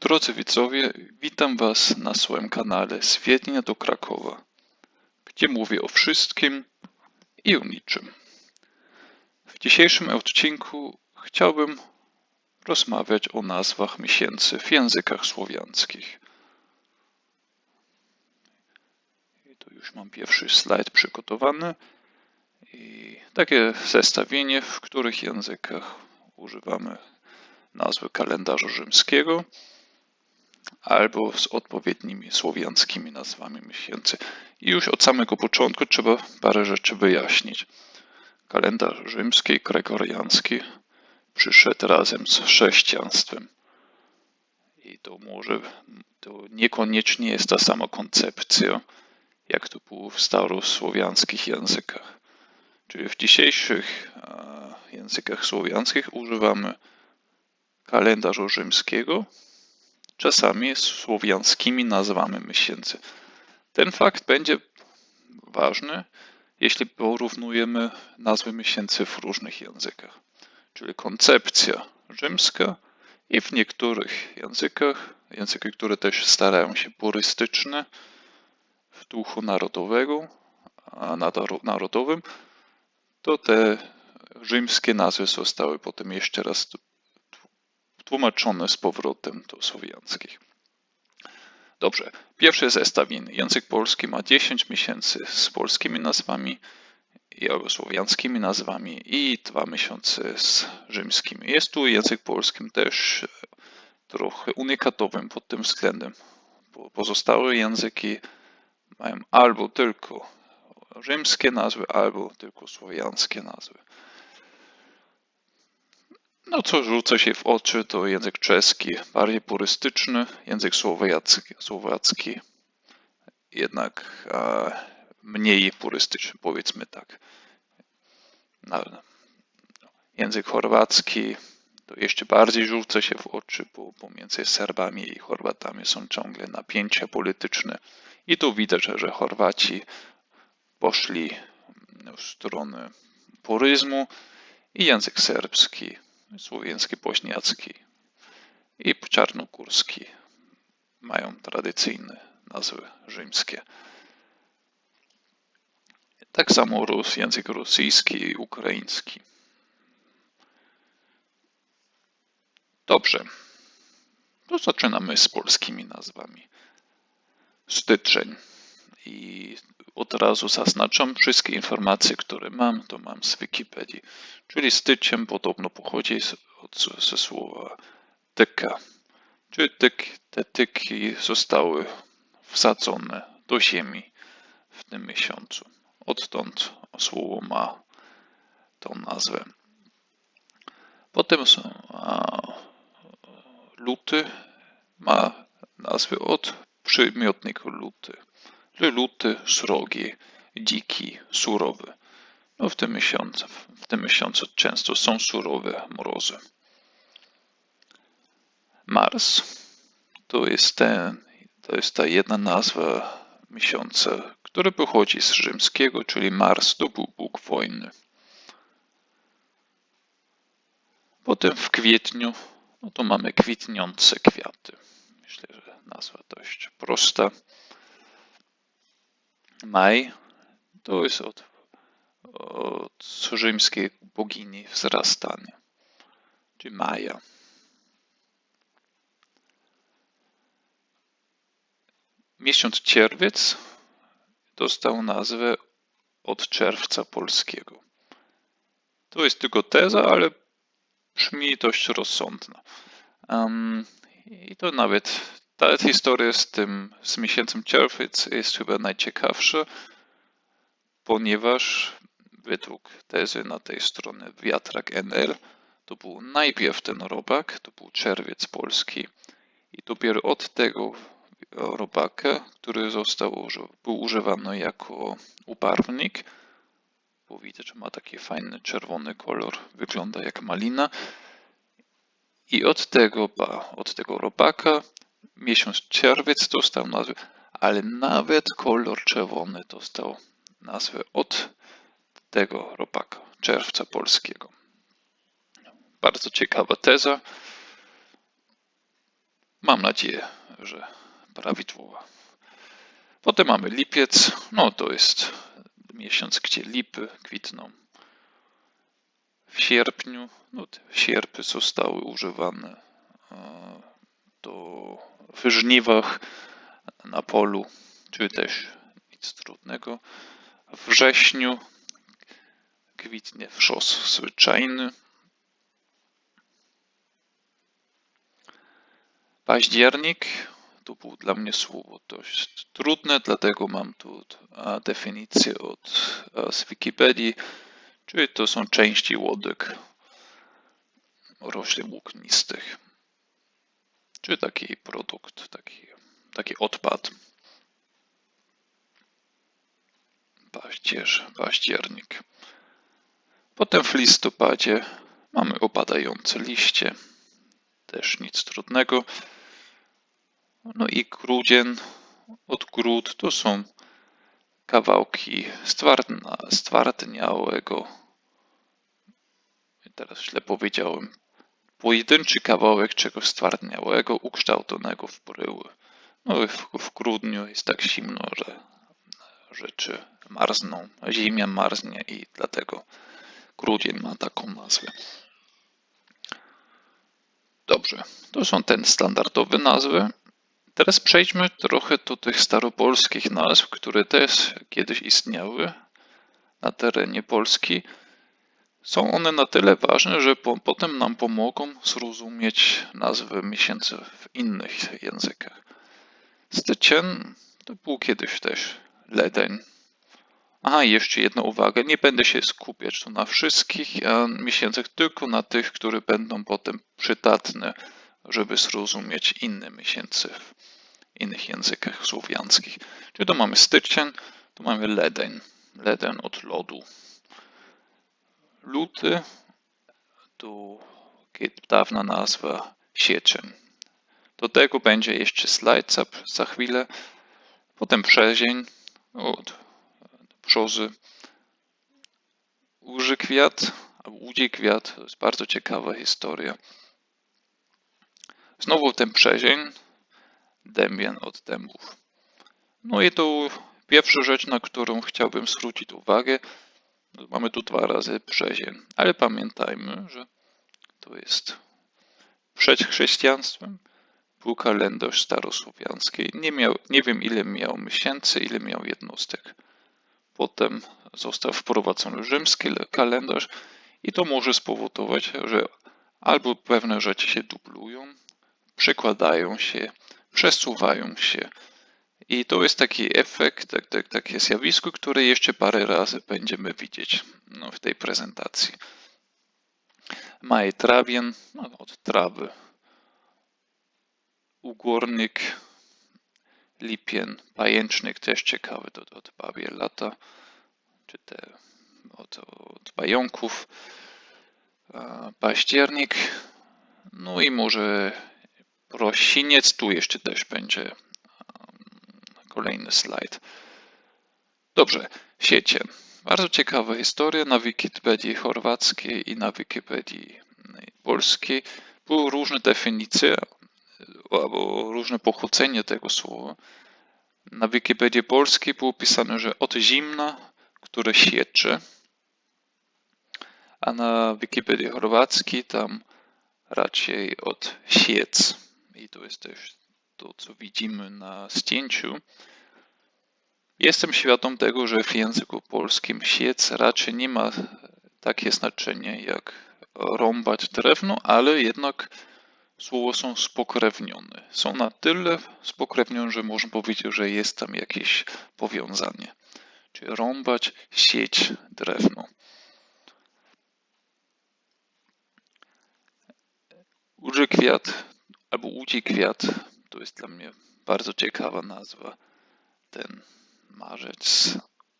Drodzy widzowie, witam Was na swoim kanale z Wiednia do Krakowa, gdzie mówię o wszystkim i o niczym. W dzisiejszym odcinku chciałbym rozmawiać o nazwach miesięcy w językach słowiańskich. I tu już mam pierwszy slajd przygotowany i takie zestawienie, w których językach używamy nazwy kalendarza rzymskiego albo z odpowiednimi słowiańskimi nazwami miesięcy. I już od samego początku trzeba parę rzeczy wyjaśnić. Kalendarz rzymski, gregoriański przyszedł razem z chrześcijaństwem. I to może, to niekoniecznie jest ta sama koncepcja, jak to było w starosłowiańskich językach. Czyli w dzisiejszych językach słowiańskich używamy kalendarza rzymskiego, czasami słowiańskimi nazwami miesięcy. Ten fakt będzie ważny, jeśli porównujemy nazwy miesięcy w różnych językach. Czyli koncepcja rzymska i w niektórych językach, języki, które też starają się purystyczne, w duchu narodowego, narodowym, to te rzymskie nazwy zostały potem jeszcze raz tłumaczone z powrotem do słowiańskich. Dobrze, pierwsze zestawienie. Język polski ma 10 miesięcy z polskimi nazwami i słowiańskimi nazwami i dwa miesiące z rzymskimi. Jest tu język polskim też trochę unikatowym pod tym względem. Pozostałe języki mają albo tylko rzymskie nazwy, albo tylko słowiańskie nazwy. No co rzuca się w oczy to język czeski, bardziej purystyczny, język słowacki, słowacki jednak e, mniej purystyczny, powiedzmy tak. No, język chorwacki to jeszcze bardziej rzuca się w oczy, bo pomiędzy Serbami i Chorwatami są ciągle napięcia polityczne i tu widać, że Chorwaci poszli w stronę puryzmu i język serbski słowiański, bośniacki i czarnogórski mają tradycyjne nazwy rzymskie. Tak samo Rus, język rosyjski i ukraiński. Dobrze. To zaczynamy z polskimi nazwami. Styczeń. I od razu zaznaczam wszystkie informacje, które mam, to mam z Wikipedii. Czyli styczeń podobno pochodzi z, od, ze słowa tyka. Czyli tyk, te tyki zostały wsadzone do ziemi w tym miesiącu. Odtąd słowo ma tą nazwę. Potem a, luty ma nazwę od przymiotniku luty luty, srogi, dziki, surowy. No w tym miesiącu, w tym miesiącu często są surowe mrozy. Mars to jest, ten, to jest ta jedna nazwa miesiąca, która pochodzi z rzymskiego, czyli Mars to był Bóg wojny. Potem w kwietniu, no to mamy kwitniące kwiaty. Myślę, że nazwa dość prosta. Maj to jest od, od rzymskiej bogini wzrastania, czyli Maja. Miesiąc czerwiec dostał nazwę od czerwca polskiego. To jest tylko teza, ale brzmi dość rozsądna. Um, I to nawet ta historia z tym, z miesięcem czerwiec jest chyba najciekawsza, ponieważ według tezy na tej stronie wiatrak NL to był najpierw ten robak, to był czerwiec polski i dopiero od tego robaka, który został, był używany jako ubarwnik, bo widać, że ma taki fajny czerwony kolor, wygląda jak malina. I od tego, od tego robaka miesiąc czerwiec dostał nazwę, ale nawet kolor czerwony dostał nazwę od tego robaka, czerwca polskiego. Bardzo ciekawa teza. Mam nadzieję, że prawidłowa. Potem mamy lipiec. No to jest miesiąc, gdzie lipy kwitną. W sierpniu, no sierpy zostały używane do, w żniwach na polu, czy też nic trudnego. W wrześniu kwitnie wrzos zwyczajny. Październik to było dla mnie słowo dość trudne, dlatego mam tu definicję od, z Wikipedii, czyli to są części łodek roślin włóknistych, czy taki produkt, taki, taki odpad. Paździerz, październik. Potem w listopadzie mamy opadające liście, też nic trudnego. No i grudzień, od grud to są kawałki stwardniałego, teraz źle powiedziałem, pojedynczy kawałek czegoś stwardniałego, ukształtonego w bryły. No w, w grudniu jest tak zimno, że rzeczy marzną, ziemia marznie i dlatego grudzień ma taką nazwę. Dobrze, to są te standardowe nazwy. Teraz przejdźmy trochę do tych staropolskich nazw, które też kiedyś istniały na terenie Polski. Są one na tyle ważne, że po, potem nam pomogą zrozumieć nazwy miesięcy w innych językach. Styczeń to był kiedyś też Ledeń. A, jeszcze jedna uwaga, nie będę się skupiać tu na wszystkich miesiącach, tylko na tych, które będą potem przydatne, żeby zrozumieć inne miesiące w innych językach słowiańskich. Czyli tu mamy styczeń, tu mamy ledeń, ledeń od lodu. Luty to dawna nazwa sieczeń. Do tego będzie jeszcze slajd za, za chwilę. Potem wrzesień od brzozy. Uży kwiat, udzie kwiat, to jest bardzo ciekawa historia. Znowu ten brzesień, dębian od dębów. No i to pierwsza rzecz, na którą chciałbym zwrócić uwagę. Mamy tu dwa razy brzesień, ale pamiętajmy, że to jest przed chrześcijaństwem. Był kalendarz starosłowiański. Nie, miał, nie wiem ile miał miesięcy, ile miał jednostek. Potem został wprowadzony rzymski kalendarz i to może spowodować, że albo pewne rzeczy się dublują, przekładają się, przesuwają się. I to jest taki efekt, tak, tak, takie zjawisko, które jeszcze parę razy będziemy widzieć no, w tej prezentacji. Maj trawien, no, od trawy. Ugornik, lipien, pajęcznik, też ciekawy, to od bawier lata, czy te od, od pająków. Październik, no i może Prosiniec, tu jeszcze też będzie kolejny slajd. Dobrze, siecie. Bardzo ciekawa historia na Wikipedii chorwackiej i na Wikipedii polskiej. Były różne definicje albo różne pochodzenie tego słowa. Na Wikipedii polskiej było pisane, że od zimna, które sieczy, a na Wikipedii chorwackiej tam raczej od siec i to jest też to, co widzimy na zdjęciu. Jestem świadom tego, że w języku polskim siec raczej nie ma takie znaczenie jak rąbać drewno, ale jednak słowo są spokrewnione. Są na tyle spokrewnione, że można powiedzieć, że jest tam jakieś powiązanie. Czyli rąbać, sieć drewno. Uży kwiat albo Łudzi Kwiat. To jest dla mnie bardzo ciekawa nazwa. Ten marzec.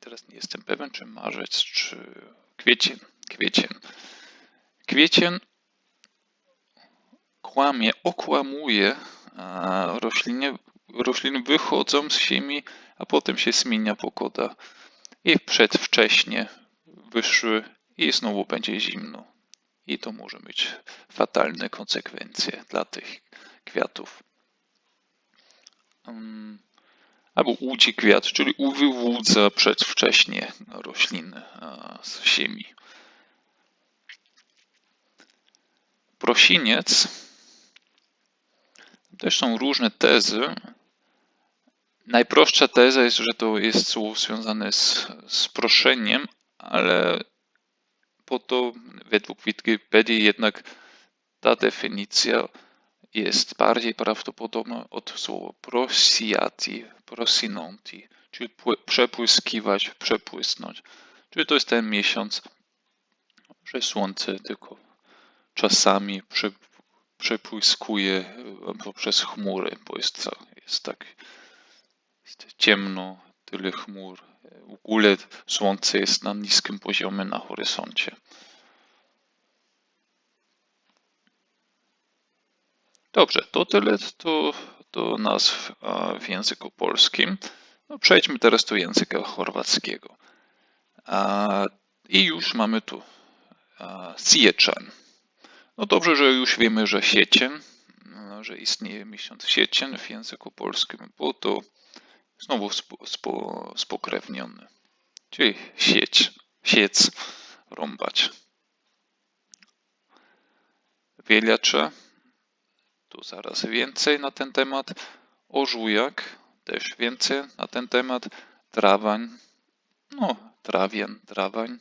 Teraz nie jestem pewien, czy marzec, czy kwiecień. Kwiecień. Kwiecień kłamie, okłamuje rośliny, rośliny wychodzą z ziemi, a potem się zmienia pogoda. I przedwcześnie wyszły i znowu będzie zimno i to może mieć fatalne konsekwencje dla tych kwiatów. mm, albo łudzi kwiat, czyli wywódza przedwcześnie rośliny z ziemi. Prosiniec. Też są różne tezy. Najprostsza teza jest, że to jest słowo związane z, z proszeniem, ale po to według Wikipedii jednak ta definicja jest bardziej prawdopodobna od słowa prosiati, prosinonti, czyli przepłyskiwać, przepłysnąć. Czyli to jest ten miesiąc, że słońce tylko czasami prze, przepłyskuje poprzez chmury, bo jest, jest tak jest ciemno, tyle chmur. W ogóle słońce jest na niskim poziomie na horyzoncie. Dobrze, to tyle do, do nazw w języku polskim. No, przejdźmy teraz do języka chorwackiego. I już mamy tu Sieczan. No dobrze, że już wiemy, że siecień, że istnieje miesiąc siecień w języku polskim, bo to znowu spo, spo, spokrewniony. Czyli sieć, siec, rąbać. Wieliacze, tu zaraz więcej na ten temat. Ożujak, też więcej na ten temat. Trawań, no trawien, trawań.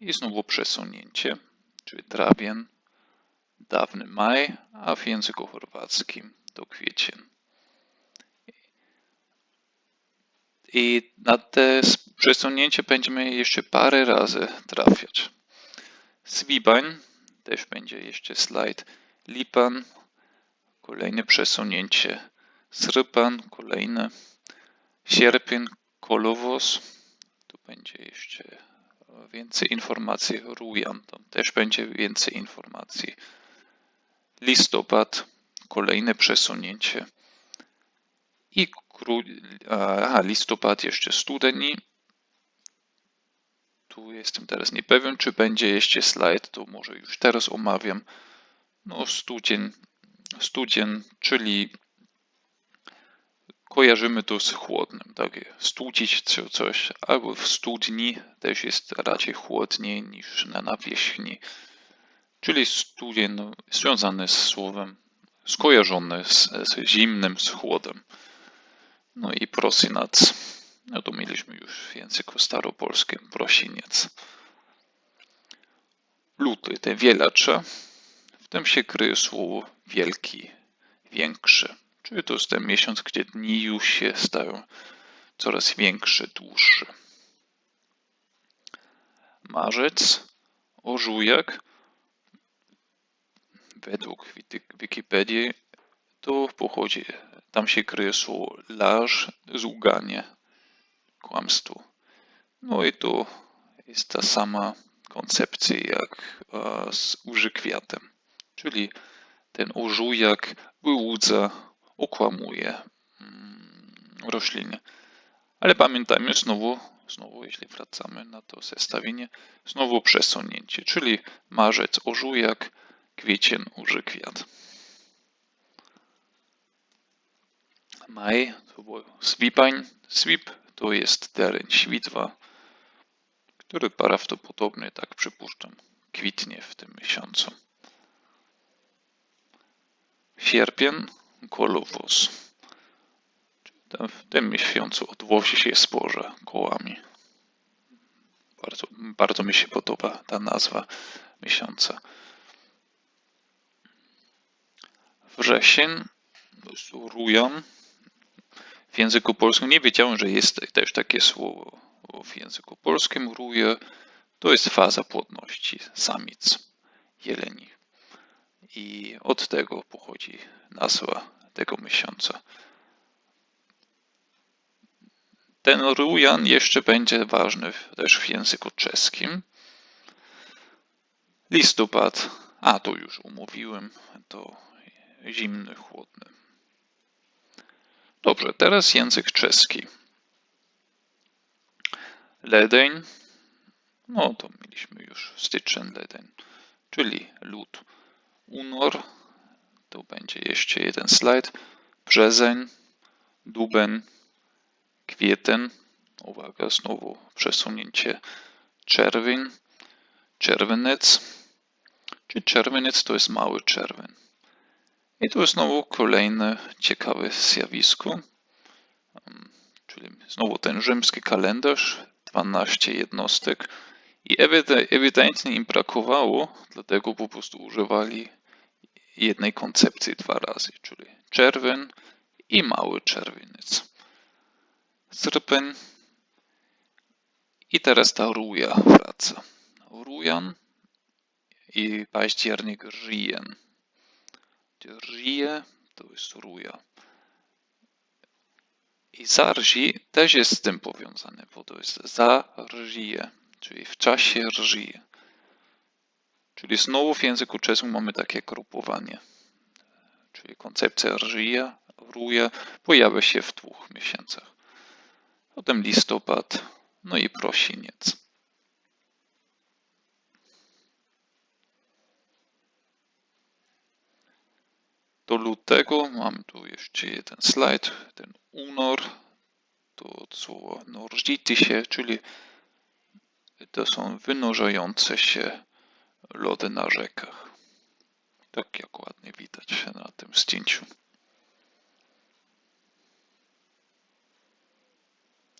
I znowu przesunięcie, czyli trawien, dawny maj, a w języku chorwackim to kwiecień. I na te przesunięcie będziemy jeszcze parę razy trafiać. Swibań, też będzie jeszcze slajd. Lipan, kolejne przesunięcie. Srypan, kolejne. Sierpień, kolowos, tu będzie jeszcze więcej informacji. Rujan, tam też będzie więcej informacji. Listopad, kolejne przesunięcie. I aha, listopad jeszcze studeni. Tu jestem teraz niepewien, czy będzie jeszcze slajd, to może już teraz omawiam. No, studzień, studzień, czyli kojarzymy to z chłodnym, tak? Studzić coś, albo w studni też jest raczej chłodniej niż na nawierzchni. Czyli studzień no, związany z słowem, skojarzony z, z zimnym, z chłodem. No i prosinac. No to mieliśmy już w języku staropolskim prosiniec. Luty, te wielacze. Tym się kryje słowo wielki, większy. Czyli to jest ten miesiąc, gdzie dni już się stają coraz większe, dłuższe. Marzec, ożujak. Według Wikipedii to pochodzi tam się kryje słowo laż, zługanie, kłamstwo. No i tu jest ta sama koncepcja jak z użykwiatem, czyli ten ożujak wyłudza, okłamuje mm, rośliny. Ale pamiętajmy znowu, znowu jeśli wracamy na to zestawienie, znowu przesunięcie, czyli marzec ożujak, kwiecień użykwiat. maj to był swipań. Swip to jest teren świtwa, który prawdopodobnie, tak przypuszczam, kwitnie w tym miesiącu. Sierpień, kolowóz. W tym miesiącu odwozi się sporze kołami. Bardzo, bardzo mi się podoba ta nazwa miesiąca. Wrzesień, rujan, w języku polskim nie wiedziałem, że jest też takie słowo w języku polskim. Ruje to jest faza płodności samic jeleni. I od tego pochodzi nazwa tego miesiąca. Ten rujan jeszcze będzie ważny też w języku czeskim. Listopad, a to już umówiłem, to zimny, chłodny. Dobrze, teraz język czeski. Ledeń. No to mieliśmy już styczeń, ledeń, czyli lód. Unor. Tu będzie jeszcze jeden slajd. Brzezeń. duben, kwieten, uwaga, znowu przesunięcie czerwień, czerwieniec, czy czerwieniec to jest mały czerwień. I tu znowu kolejne ciekawe zjawisko, um, czyli znowu ten rzymski kalendarz, 12 jednostek i ewide- ewidentnie im brakowało, dlatego po prostu używali jednej koncepcji dwa razy, czyli czerwień i mały czerwieniec. Srpen i teraz ta ruja wraca. Rujan i październik rzijen. Rzie to jest ruja. I zarzi też jest z tym powiązane, bo to jest zarżije, czyli w czasie rżije. Czyli znowu w języku czeskim mamy takie grupowanie. Czyli koncepcja rżija, ruja pojawia się w dwóch miesiącach. Potem listopad, no i prosiniec. Do lutego mam tu jeszcze jeden slajd, ten unor, to słowo norżiti się, czyli to są wynurzające się lody na rzekach. Tak jak ładnie widać na tym zdjęciu.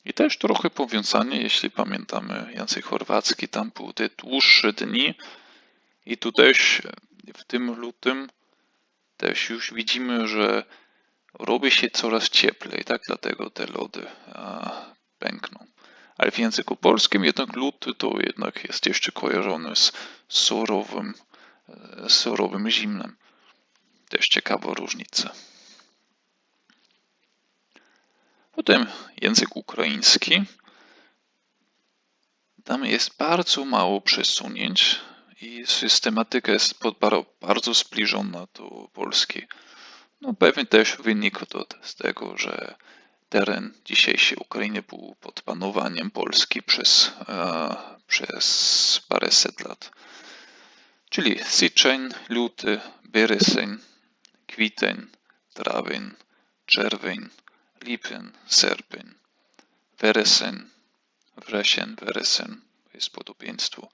I też trochę powiązanie, jeśli pamiętamy język chorwacki, tam były te dłuższe dni i tu też w tym lutym też już widzimy, że robi się coraz cieplej, tak dlatego te lody a, pękną. Ale w języku polskim jednak luty to jednak jest jeszcze kojarzone z surowym, e, surowym zimnem. Też ciekawa różnica. Potem język ukraiński. Tam jest bardzo mało przesunięć i systematyka jest bardzo zbliżona do polskiej. No pewnie też wynika to z tego, że teren dzisiejszej Ukrainy był pod panowaniem Polski przez, e, przez paręset lat. Czyli syczeń, luty, wrzesień, kwiecień, trawień, czerwień, lipień, sierpień, wrzesień, wrzesień, wrzesień, jest podobieństwo.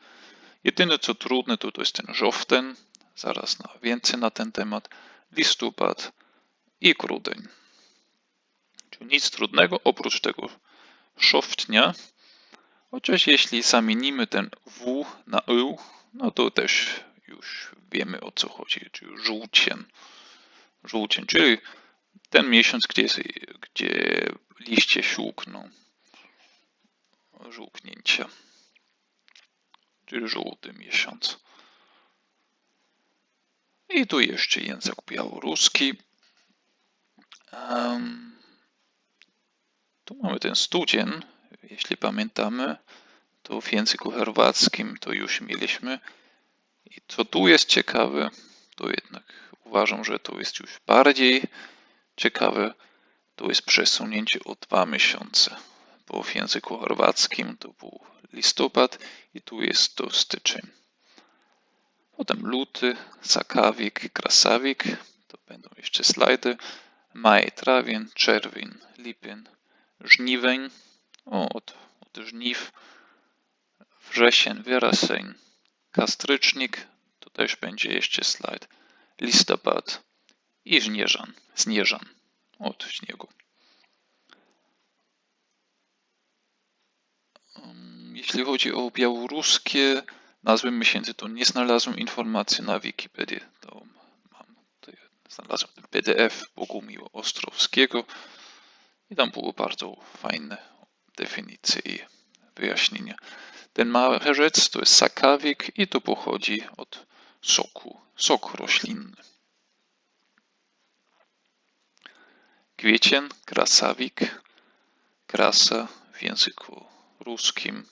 Jedyne co trudne to, to jest ten żowten, zaraz na więcej na ten temat, listopad i grudzień. Nic trudnego oprócz tego szoftnia. Chociaż jeśli zamienimy ten W na Y, no to też już wiemy o co chodzi, czyli żółcien. Żółcien, czyli ten miesiąc, gdzie, gdzie liście siłkną. Żółknięcia. Czyli żółty miesiąc. I tu jeszcze język białoruski. Um, tu mamy ten studzień, jeśli pamiętamy, to w języku chorwackim to już mieliśmy. I co tu jest ciekawe, to jednak uważam, że to jest już bardziej ciekawe, to jest przesunięcie o dwa miesiące, bo w języku chorwackim to był listopad i tu jest to styczeń. Potem luty, sakawik, krasawik, to będą jeszcze slajdy, maj, trawień, czerwień, lipień, żniwień, o, od, od żniw, wrzesień, wieraseń, kastrycznik, to też będzie jeszcze slajd, listopad. I żnieżan, znieżan, od śniegu. Jeśli chodzi o białoruskie nazwy miesięcy, to nie znalazłem informacji na Wikipedii. To mam, znalazłem PDF Bogumiła Ostrowskiego i tam były bardzo fajne definicje i wyjaśnienia. Ten marzec to jest sakawik i to pochodzi od soku, sok roślinny. Kwiecień, krasawik, krasa w języku ruskim,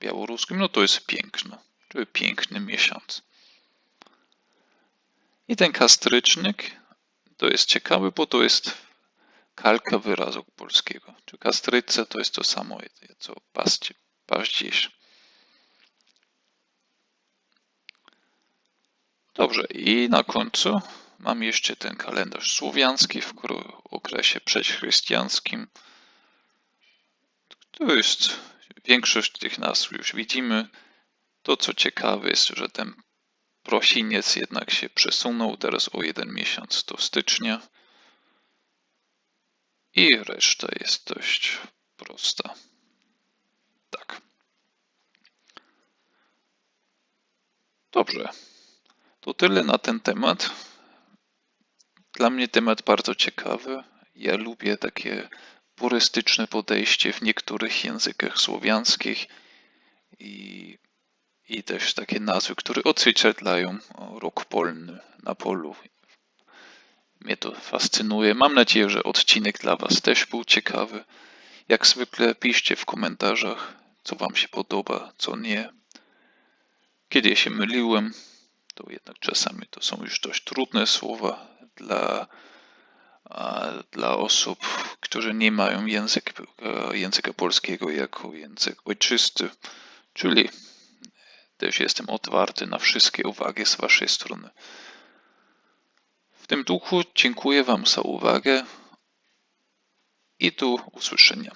białoruskim, no to jest piękno, czyli piękny miesiąc. I ten kastrycznik to jest ciekawy, bo to jest kalka wyrazu polskiego. Czy kastryca to jest to samo, co paździerz. Dobrze, i na końcu Mam jeszcze ten kalendarz słowiański w okresie przedchrześcijańskim. To jest większość tych nazw już widzimy. To co ciekawe jest, że ten prosiniec jednak się przesunął teraz o jeden miesiąc do stycznia. I reszta jest dość prosta. Tak. Dobrze. To tyle na ten temat. Dla mnie temat bardzo ciekawy. Ja lubię takie purystyczne podejście w niektórych językach słowiańskich i, i też takie nazwy, które odzwierciedlają rok polny na polu. Mnie to fascynuje. Mam nadzieję, że odcinek dla Was też był ciekawy. Jak zwykle piszcie w komentarzach, co Wam się podoba, co nie. Kiedy ja się myliłem, to jednak czasami to są już dość trudne słowa dla, dla osób, którzy nie mają język, e, języka polskiego jako język ojczysty, czyli też jestem otwarty na wszystkie uwagi z Waszej strony. W tym duchu dziękuję Wam za uwagę i do usłyszenia.